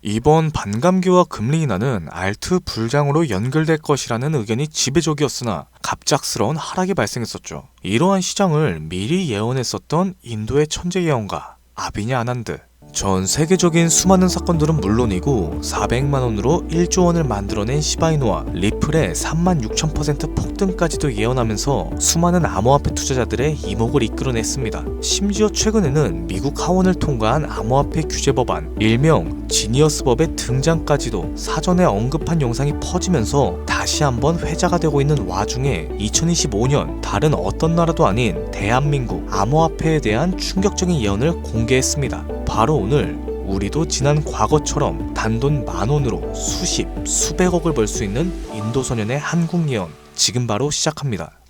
이번 반감기와 금리 인하는 알트 불장으로 연결될 것이라는 의견이 지배적이었으나 갑작스러운 하락이 발생했었죠. 이러한 시장을 미리 예언했었던 인도의 천재 예언가 아비냐 아난드. 전 세계적인 수많은 사건들은 물론이고 400만 원으로 1조 원을 만들어낸 시바이노와 리플의 3만 6천 퍼센트 폭등까지도 예언하면서 수많은 암호화폐 투자자들의 이목을 이끌어냈습니다. 심지어 최근에는 미국 하원을 통과한 암호화폐 규제 법안, 일명 지니어스 법의 등장까지도 사전에 언급한 영상이 퍼지면서 다시 한번 회자가 되고 있는 와중에 2025년 다른 어떤 나라도 아닌 대한민국 암호화폐에 대한 충격적인 예언을 공개했습니다. 바로 오늘 우리도 지난 과거처럼 단돈 만 원으로 수십, 수백억을 벌 수 있는 인도 소년의 한국 예언 지금 바로 시작합니다.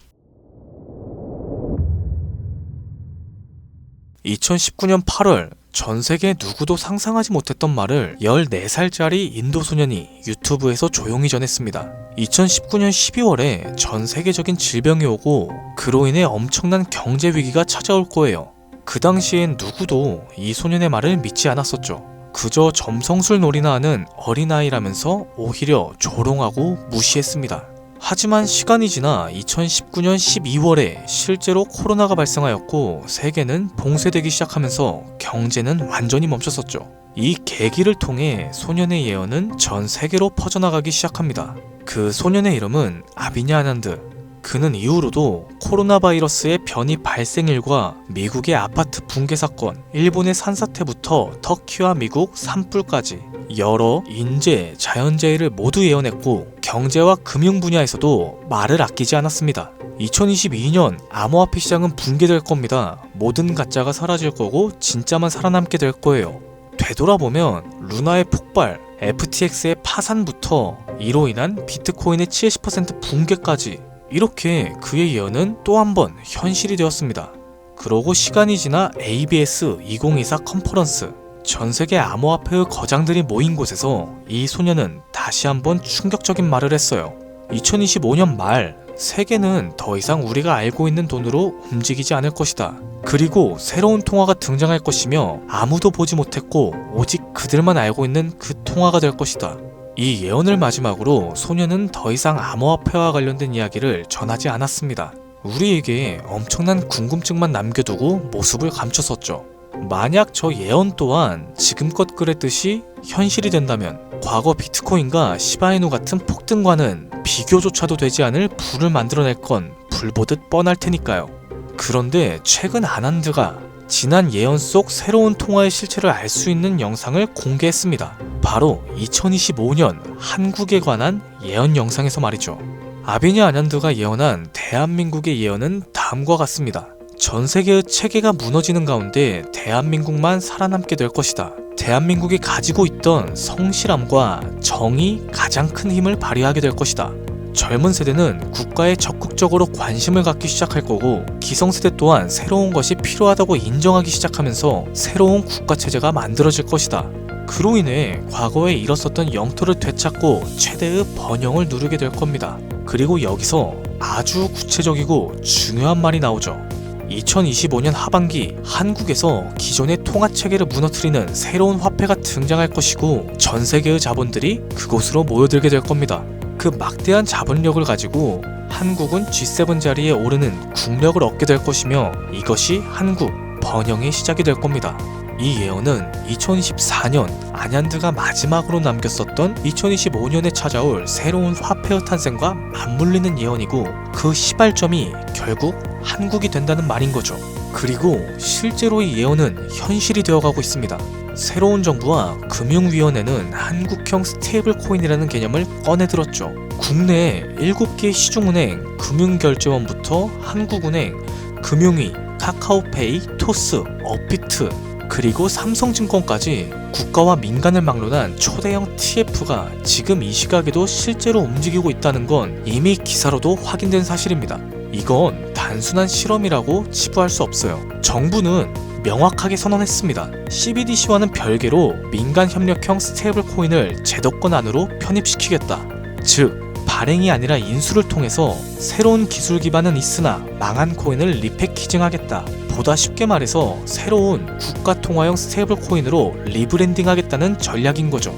2019년 8월 전 세계 누구도 상상하지 못했던 말을 14살짜리 인도 소년이 유튜브에서 조용히 전했습니다. 2019년 12월에 전 세계적인 질병이 오고 그로 인해 엄청난 경제 위기가 찾아올 거예요. 그 당시엔 누구도 이 소년의 말을 믿지 않았었죠. 그저 점성술 놀이나 하는 어린아이라면서 오히려 조롱하고 무시했습니다. 하지만 시간이 지나 2019년 12월에 실제로 코로나가 발생하였고 세계는 봉쇄되기 시작하면서 경제는 완전히 멈췄었죠. 이 계기를 통해 소년의 예언은 전 세계로 퍼져나가기 시작합니다. 그 소년의 이름은 아비냐 아난드. 그는 이후로도 코로나 바이러스의 변이 발생일과 미국의 아파트 붕괴 사건, 일본의 산사태부터 터키와 미국 산불까지 여러 인재, 자연재해를 모두 예언했고 경제와 금융 분야에서도 말을 아끼지 않았습니다. 2022년 암호화폐 시장은 붕괴될 겁니다. 모든 가짜가 사라질 거고 진짜만 살아남게 될 거예요. 되돌아보면 루나의 폭발, FTX의 파산부터 이로 인한 비트코인의 70% 붕괴까지 이렇게 그의 예언은 또 한 번 현실이 되었습니다. 그러고 시간이 지나 ABS 2024 컨퍼런스 전 세계 암호화폐의 거장들이 모인 곳에서 이 소녀는 다시 한번 충격적인 말을 했어요. 2025년 말 세계는 더 이상 우리가 알고 있는 돈으로 움직이지 않을 것이다. 그리고 새로운 통화가 등장할 것이며 아무도 보지 못했고 오직 그들만 알고 있는 그 통화가 될 것이다. 이 예언을 마지막으로 소녀는 더 이상 암호화폐와 관련된 이야기를 전하지 않았습니다. 우리에게 엄청난 궁금증만 남겨두고 모습을 감췄었죠. 만약 저 예언 또한 지금껏 그랬듯이 현실이 된다면 과거 비트코인과 시바이누 같은 폭등과는 비교조차도 되지 않을 부를 만들어낼 건 불보듯 뻔할 테니까요. 그런데 최근 아난드가 지난 예언 속 새로운 통화의 실체를 알 수 있는 영상을 공개했습니다. 바로 2025년 한국에 관한 예언 영상에서 말이죠. 아비냐 아난드가 예언한 대한민국의 예언은 다음과 같습니다. 전 세계의 체계가 무너지는 가운데 대한민국만 살아남게 될 것이다. 대한민국이 가지고 있던 성실함과 정이 가장 큰 힘을 발휘하게 될 것이다. 젊은 세대는 국가에 적 극적으로 관심을 갖기 시작할 거고 기성세대 또한 새로운 것이 필요하다고 인정하기 시작하면서 새로운 국가 체제가 만들어질 것이다. 그로 인해 과거에 잃었었던 영토를 되찾고 최대의 번영을 누르게 될 겁니다. 그리고 여기서 아주 구체적이고 중요한 말이 나오죠. 2025년 하반기 한국에서 기존의 통화 체계를 무너뜨리는 새로운 화폐가 등장할 것이고 전 세계의 자본들이 그곳으로 모여들게 될 겁니다. 그 막대한 자본력을 가지고 한국은 G7 자리에 오르는 국력을 얻게 될 것이며 이것이 한국 번영의 시작이 될 겁니다. 이 예언은 2024년 안얀드가 마지막으로 남겼었던 2025년에 찾아올 새로운 화폐의 탄생과 맞물리는 예언이고 그 시발점이 결국 한국이 된다는 말인 거죠. 그리고 실제로 이 예언은 현실이 되어가고 있습니다. 새로운 정부와 금융위원회는 한국형 스테이블 코인이라는 개념을 꺼내들었죠. 국내 7개 시중은행, 금융결제원부터 한국은행, 금융위, 카카오페이, 토스, 업비트, 그리고 삼성증권까지 국가와 민간을 막론한 초대형 TF가 지금 이 시각에도 실제로 움직이고 있다는 건 이미 기사로도 확인된 사실입니다. 이건 단순한 실험이라고 치부할 수 없어요. 정부는 명확하게 선언했습니다. CBDC와는 별개로 민간 협력형 스테이블 코인을 제도권 안으로 편입시키겠다. 즉, 발행이 아니라 인수를 통해서 새로운 기술 기반은 있으나 망한 코인을 리패키징하겠다. 보다 쉽게 말해서 새로운 국가 통화형 스테이블 코인으로 리브랜딩하겠다는 전략인 거죠.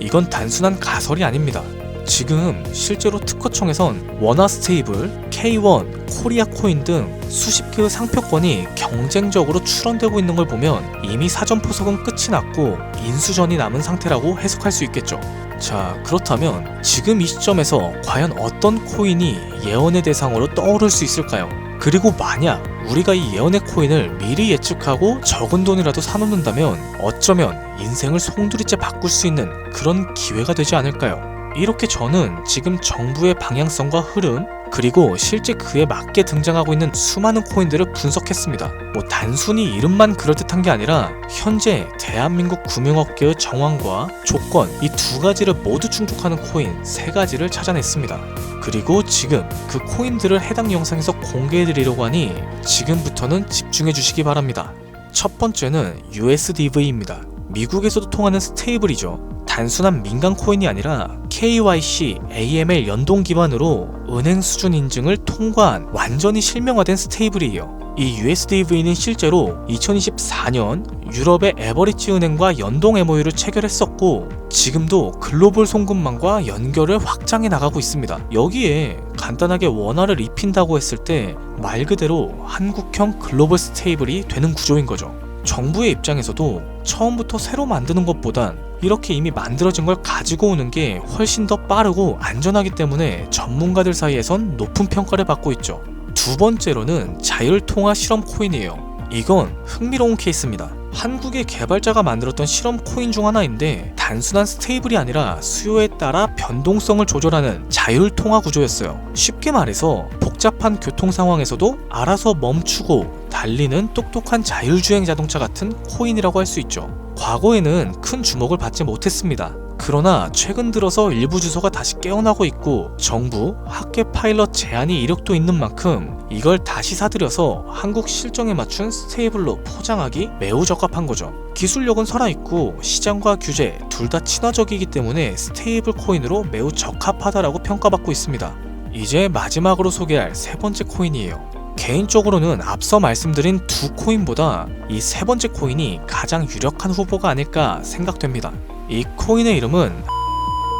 이건 단순한 가설이 아닙니다. 지금 실제로 특허청에선 원화 스테이블, K1, 코리아 코인 등 수십 개의 상표권이 경쟁적으로 출원되고 있는 걸 보면 이미 사전 포석은 끝이 났고 인수전이 남은 상태라고 해석할 수 있겠죠. 자, 그렇다면 지금 이 시점에서 과연 어떤 코인이 예언의 대상으로 떠오를 수 있을까요? 그리고 만약 우리가 이 예언의 코인을 미리 예측하고 적은 돈이라도 사놓는다면 어쩌면 인생을 송두리째 바꿀 수 있는 그런 기회가 되지 않을까요? 이렇게 저는 지금 정부의 방향성과 흐름, 그리고 실제 그에 맞게 등장하고 있는 수많은 코인들을 분석했습니다. 뭐 단순히 이름만 그럴듯한 게 아니라 현재 대한민국 금융업계의 정황과 조건 이 두 가지를 모두 충족하는 코인 세 가지를 찾아냈습니다. 그리고 지금 그 코인들을 해당 영상에서 공개해 드리려고 하니 지금부터는 집중해 주시기 바랍니다. 첫 번째는 USDV입니다. 미국에서도 통하는 스테이블이죠. 단순한 민간 코인이 아니라 KYC, AML 연동 기반으로 은행 수준 인증을 통과한 완전히 실명화된 스테이블이에요. 이 USDV는 실제로 2024년 유럽의 에버리지 은행과 연동 MOU를 체결했었고 지금도 글로벌 송금망과 연결을 확장해 나가고 있습니다. 여기에 간단하게 원화를 입힌다고 했을 때 말 그대로 한국형 글로벌 스테이블이 되는 구조인 거죠. 정부의 입장에서도 처음부터 새로 만드는 것보단 이렇게 이미 만들어진 걸 가지고 오는 게 훨씬 더 빠르고 안전하기 때문에 전문가들 사이에선 높은 평가를 받고 있죠. 두 번째로는 자율통화 실험 코인이에요. 이건 흥미로운 케이스입니다. 한국의 개발자가 만들었던 실험 코인 중 하나인데 단순한 스테이블이 아니라 수요에 따라 변동성을 조절하는 자율 통화 구조였어요. 쉽게 말해서 복잡한 교통 상황에서도 알아서 멈추고 달리는 똑똑한 자율주행 자동차 같은 코인이라고 할 수 있죠. 과거에는 큰 주목을 받지 못했습니다. 그러나 최근 들어서 일부 주소가 다시 깨어나고 있고 정부, 학계 파일럿 제한이 이력도 있는 만큼 이걸 다시 사들여서 한국 실정에 맞춘 스테이블로 포장하기 매우 적합한 거죠. 기술력은 살아있고 시장과 규제 둘 다 친화적이기 때문에 스테이블 코인으로 매우 적합하다라고 평가받고 있습니다. 이제 마지막으로 소개할 세 번째 코인이에요. 개인적으로는 앞서 말씀드린 두 코인보다 이 세 번째 코인이 가장 유력한 후보가 아닐까 생각됩니다. 이 코인의 이름은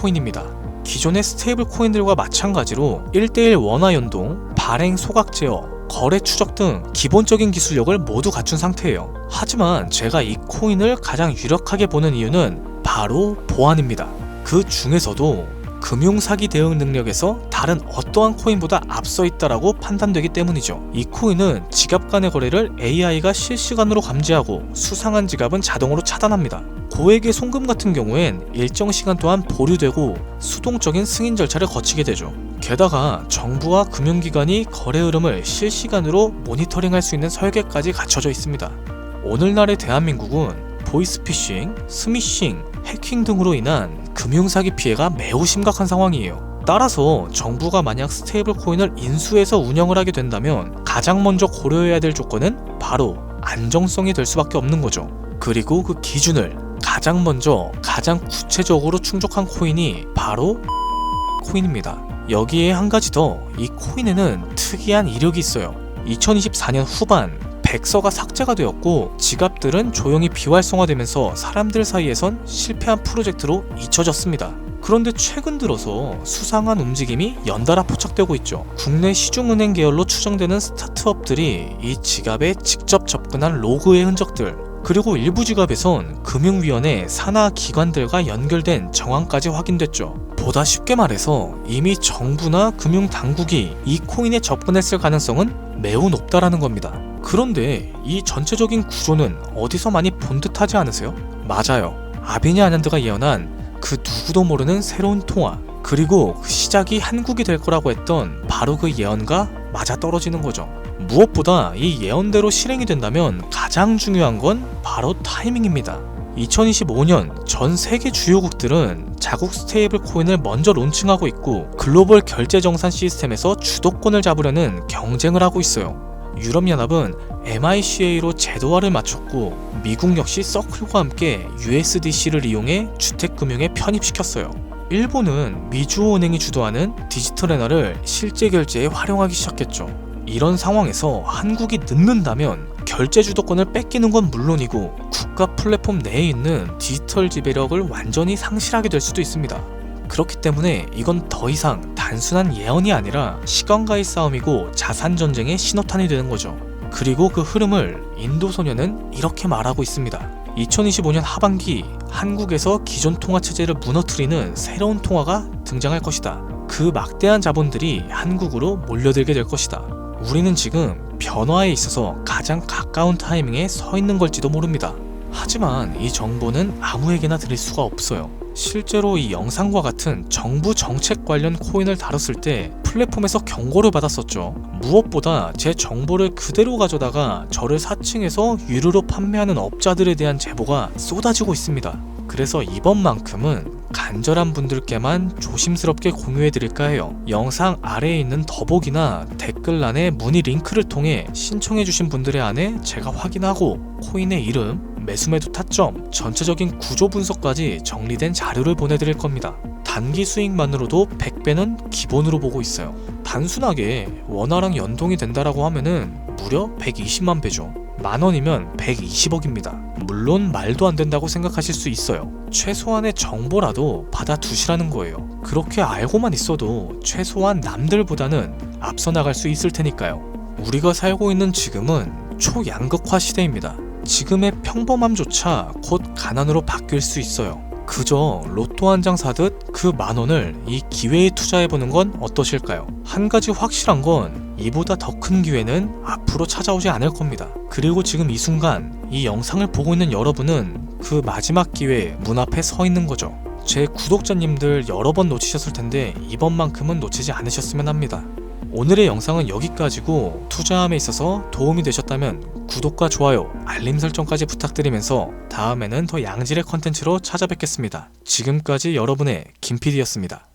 코인입니다. 기존의 스테이블 코인들과 마찬가지로 1대1 원화 연동, 발행 소각 제어, 거래 추적 등 기본적인 기술력을 모두 갖춘 상태예요. 하지만 제가 이 코인을 가장 유력하게 보는 이유는 바로 보안입니다. 그 중에서도 금융 사기 대응 능력에서 다른 어떠한 코인보다 앞서 있다라고 판단되기 때문이죠. 이 코인은 지갑 간의 거래를 AI가 실시간으로 감지하고 수상한 지갑은 자동으로 차단합니다. 고액의 송금 같은 경우엔 일정 시간 동안 보류되고 수동적인 승인 절차를 거치게 되죠. 게다가 정부와 금융기관이 거래 흐름을 실시간으로 모니터링할 수 있는 설계까지 갖춰져 있습니다. 오늘날의 대한민국은 보이스피싱, 스미싱, 해킹 등으로 인한 금융사기 피해가 매우 심각한 상황이에요. 따라서 정부가 만약 스테이블 코인을 인수해서 운영을 하게 된다면 가장 먼저 고려해야 될 조건은 바로 안정성이 될 수밖에 없는 거죠. 그리고 그 기준을 가장 먼저 가장 구체적으로 충족한 코인이 바로 코인입니다. 여기에 한 가지 더 이 코인에는 특이한 이력이 있어요. 2024년 후반 백서가 삭제가 되었고 지갑들은 조용히 비활성화되면서 사람들 사이에선 실패한 프로젝트로 잊혀졌습니다. 그런데 최근 들어서 수상한 움직임이 연달아 포착되고 있죠. 국내 시중은행 계열로 추정되는 스타트업들이 이 지갑에 직접 접근한 로그의 흔적들, 그리고 일부 지갑에선 금융위원회 산하 기관들과 연결된 정황까지 확인됐죠. 보다 쉽게 말해서 이미 정부나 금융당국이 이 코인에 접근했을 가능성은 매우 높다라는 겁니다. 그런데 이 전체적인 구조는 어디서 많이 본 듯하지 않으세요? 맞아요. 아비니 아난드가 예언한 그 누구도 모르는 새로운 통화 그리고 그 시작이 한국이 될 거라고 했던 바로 그 예언과 맞아 떨어지는 거죠. 무엇보다 이 예언대로 실행이 된다면 가장 중요한 건 바로 타이밍입니다. 2025년 전 세계 주요국들은 자국 스테이블 코인을 먼저 론칭하고 있고 글로벌 결제 정산 시스템에서 주도권을 잡으려는 경쟁을 하고 있어요. 유럽연합은 MICA로 제도화를 마쳤고 미국 역시 서클과 함께 USDC를 이용해 주택금융에 편입시켰어요. 일본은 미주은행이 주도하는 디지털 엔화를 실제 결제에 활용하기 시작했죠. 이런 상황에서 한국이 늦는다면 결제 주도권을 뺏기는 건 물론이고 국가 플랫폼 내에 있는 디지털 지배력을 완전히 상실하게 될 수도 있습니다. 그렇기 때문에 이건 더 이상 단순한 예언이 아니라 시간과의 싸움이고 자산 전쟁의 신호탄이 되는 거죠. 그리고 그 흐름을 인도 소녀는 이렇게 말하고 있습니다. 2025년 하반기 한국에서 기존 통화 체제를 무너뜨리는 새로운 통화가 등장할 것이다. 그 막대한 자본들이 한국으로 몰려들게 될 것이다. 우리는 지금 변화에 있어서 가장 가까운 타이밍에 서 있는 걸지도 모릅니다. 하지만 이 정보는 아무에게나 드릴 수가 없어요. 실제로 이 영상과 같은 정부 정책 관련 코인을 다뤘을 때 플랫폼에서 경고를 받았었죠. 무엇보다 제 정보를 그대로 가져다가 저를 사칭해서 유료로 판매하는 업자들에 대한 제보가 쏟아지고 있습니다. 그래서 이번만큼은 간절한 분들께만 조심스럽게 공유해 드릴까 해요. 영상 아래에 있는 더보기나 댓글란에 문의 링크를 통해 신청해 주신 분들의 안에 제가 확인하고 코인의 이름, 매수매도 타점, 전체적인 구조 분석까지 정리된 자료를 보내드릴 겁니다. 단기 수익만으로도 100배는 기본으로 보고 있어요. 단순하게 원화랑 연동이 된다라고 하면은 무려 120만 배죠. 만 원이면 120억입니다. 물론 말도 안 된다고 생각하실 수 있어요. 최소한의 정보라도 받아두시라는 거예요. 그렇게 알고만 있어도 최소한 남들보다는 앞서 나갈 수 있을 테니까요. 우리가 살고 있는 지금은 초양극화 시대입니다. 지금의 평범함조차 곧 가난으로 바뀔 수 있어요. 그저 로또 한 장 사듯 그 만 원을 이 기회에 투자해보는 건 어떠실까요? 한 가지 확실한 건 이보다 더 큰 기회는 앞으로 찾아오지 않을 겁니다. 그리고 지금 이 순간 이 영상을 보고 있는 여러분은 그 마지막 기회 문 앞에 서 있는 거죠. 제 구독자님들 여러 번 놓치셨을 텐데 이번만큼은 놓치지 않으셨으면 합니다. 오늘의 영상은 여기까지고 투자함에 있어서 도움이 되셨다면 구독과 좋아요, 알림 설정까지 부탁드리면서 다음에는 더 양질의 컨텐츠로 찾아뵙겠습니다. 지금까지 여러분의 김PD였습니다.